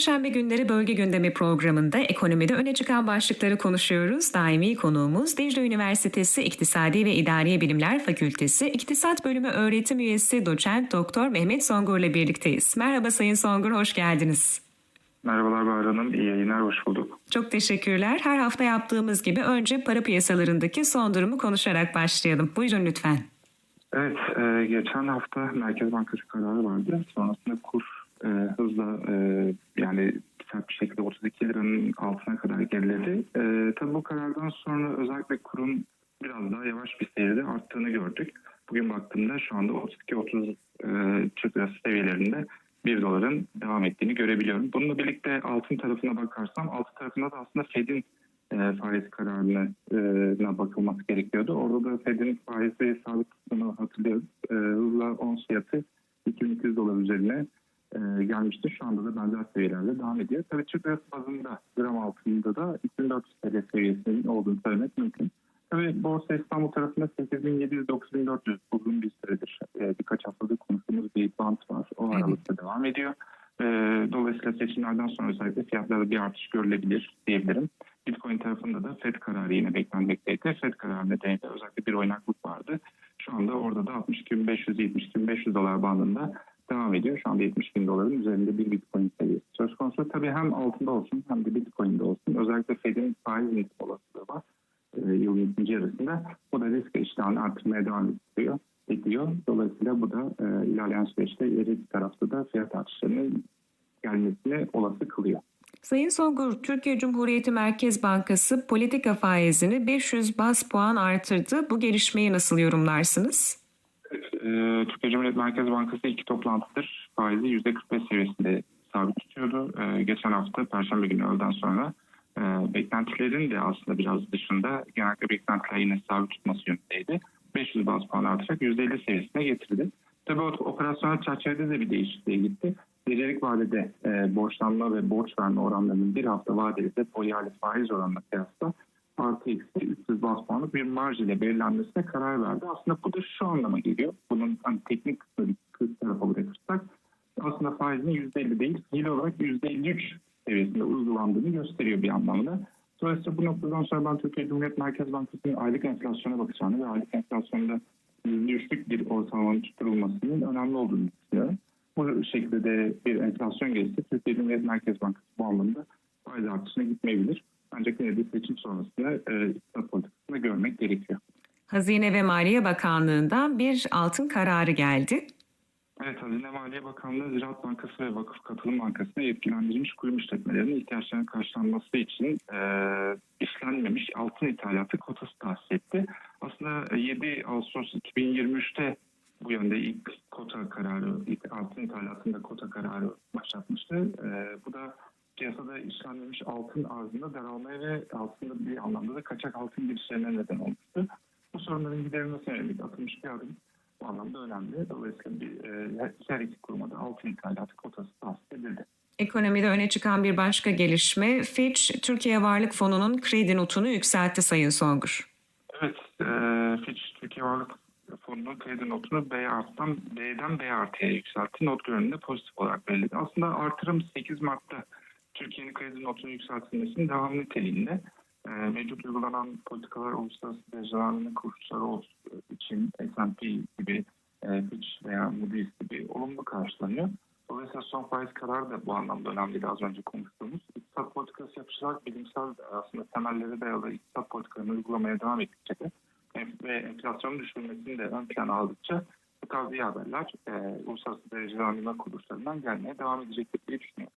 Perşembe günleri bölge gündemi programında ekonomide öne çıkan başlıkları konuşuyoruz. Daimi konuğumuz Dicle Üniversitesi İktisadi ve İdari Bilimler Fakültesi İktisat Bölümü öğretim üyesi doçent doktor Mehmet Songur ile birlikteyiz. Merhaba Sayın Songur, hoş geldiniz. Merhabalar Bahar Hanım, iyi yayınlar, hoş bulduk. Çok teşekkürler. Her hafta yaptığımız gibi önce para piyasalarındaki son durumu konuşarak başlayalım. Buyurun lütfen. Evet, e, geçen hafta Merkez Bankası kararı vardı. Sonrasında kur e, hızla e, yani sert bir şekilde 32 liranın altına kadar geriledi. E, tabii bu karardan sonra özellikle kurun biraz daha yavaş bir seyirde arttığını gördük. Bugün baktığımda şu anda 32-30 e, Türk lirası seviyelerinde 1 doların devam ettiğini görebiliyorum. Bununla birlikte altın tarafına bakarsam altın tarafında da aslında Fed'in e, faiz kararına bakılması gerekiyordu. Orada da Fed'in faizi sabit tuttuğunu hatırlıyoruz. E, hızla ons fiyatı 2200 dolar üzerine e, gelmişti. Şu anda da benzer seviyelerde devam ediyor. Tabii Türk lirası bazında gram altında da 2400 TL seviyesinin olduğunu söylemek mümkün. Tabii Borsa İstanbul tarafında 8700-9400 uzun bir süredir e, birkaç haftadır konuştuğumuz bir bant var. O aralıkta devam ediyor. E, dolayısıyla seçimlerden sonra özellikle fiyatlarda bir artış görülebilir diyebilirim. Bitcoin tarafında da FED kararı yine beklenmekteydi. FED kararı nedeniyle özellikle bir oynaklık vardı. Şu anda orada da 62.500-72.500 dolar bandında devam ediyor. Şu anda 70 bin doların üzerinde bir Bitcoin seviyesi söz konusu. Tabii hem altında olsun hem de Bitcoin'de olsun. Özellikle Fed'in faiz indirme olasılığı var e, yılın ikinci yarısında. Bu da risk iştahını artırmaya devam ediyor. ediyor. Dolayısıyla bu da e, ilerleyen süreçte risk tarafta da fiyat artışlarının gelmesini olası kılıyor. Sayın Songur, Türkiye Cumhuriyeti Merkez Bankası politika faizini 500 bas puan artırdı. Bu gelişmeyi nasıl yorumlarsınız? E, Türkiye Cumhuriyet Merkez Bankası iki toplantıdır faizi %45 seviyesinde sabit tutuyordu. E, geçen hafta Perşembe günü öğleden sonra e, beklentilerin de aslında biraz dışında genellikle beklentiler yine sabit tutması yönündeydi. 500 baz puan artarak %50 seviyesine getirdi. Tabii operasyonel çerçevede de bir değişikliğe gitti. Gecelik vadede e, borçlanma ve borç verme oranlarının bir hafta vadeli depo yerli faiz oranına kıyasla artı eksi 300 bas puanlık bir marj ile belirlenmesine karar verdi. Aslında bu da şu anlama geliyor. Bunun hani teknik kısmı bir bırakırsak aslında faizin %50 değil, fiil olarak %53 seviyesinde uygulandığını gösteriyor bir anlamda. Dolayısıyla bu noktadan sonra ben Türkiye Cumhuriyet Merkez Bankası'nın aylık enflasyona bakacağını ve aylık enflasyonda %3'lük bir ortalamanın tutturulmasının önemli olduğunu düşünüyorum. Bu şekilde de bir enflasyon gelirse Türkiye Cumhuriyet Merkez Bankası bu anlamda faiz artışına gitmeyebilir. Ancak de seçim sonrasında e, iktisat politikasında görmek gerekiyor. Hazine ve Maliye Bakanlığı'ndan bir altın kararı geldi. Evet, Hazine Maliye Bakanlığı Ziraat Bankası ve Vakıf Katılım Bankası'na yetkilendirilmiş kurum işletmelerinin ihtiyaçlarının karşılanması için e, işlenmemiş altın ithalatı kotası tahsis etti. Aslında 7 Ağustos 2023'te bu yönde ilk kota kararı, ilk altın ithalatında kota kararı başlatmıştı. E, bu da piyasada işlenmemiş altın arzında daralmaya ve aslında bir anlamda da kaçak altın girişlerine neden olmuştu. Bu sorunların giderilmesine yönelik atılmış bir adım bu anlamda önemli. Dolayısıyla bir, e, her iki kuruma da altın ithalatı kotası tahsis edildi. Ekonomide öne çıkan bir başka gelişme Fitch Türkiye Varlık Fonu'nun kredi notunu yükseltti Sayın Songur. Evet, e, Fitch Türkiye Varlık Fonu'nun kredi notunu B arttan B'den B artıya yükseltti. Not görünümünde pozitif olarak belirledi. Aslında artırım 8 Mart'ta Türkiye'nin kredi notunun yükseltilmesinin devam niteliğinde e, mevcut uygulanan politikalar uluslararası derecelerinin kursları için S&P gibi e, Fitch veya Moody's gibi olumlu karşılanıyor. Dolayısıyla son faiz kararı da bu anlamda önemliydi az önce konuştuğumuz. İktisat politikası yapışarak bilimsel aslında temelleri dayalı iktisat politikalarını uygulamaya devam ettikçe de ve enflasyonun düşürmesini de ön plana aldıkça bu tarz iyi haberler e, uluslararası derecelendirme kuruluşlarından gelmeye devam edecektir diye düşünüyorum.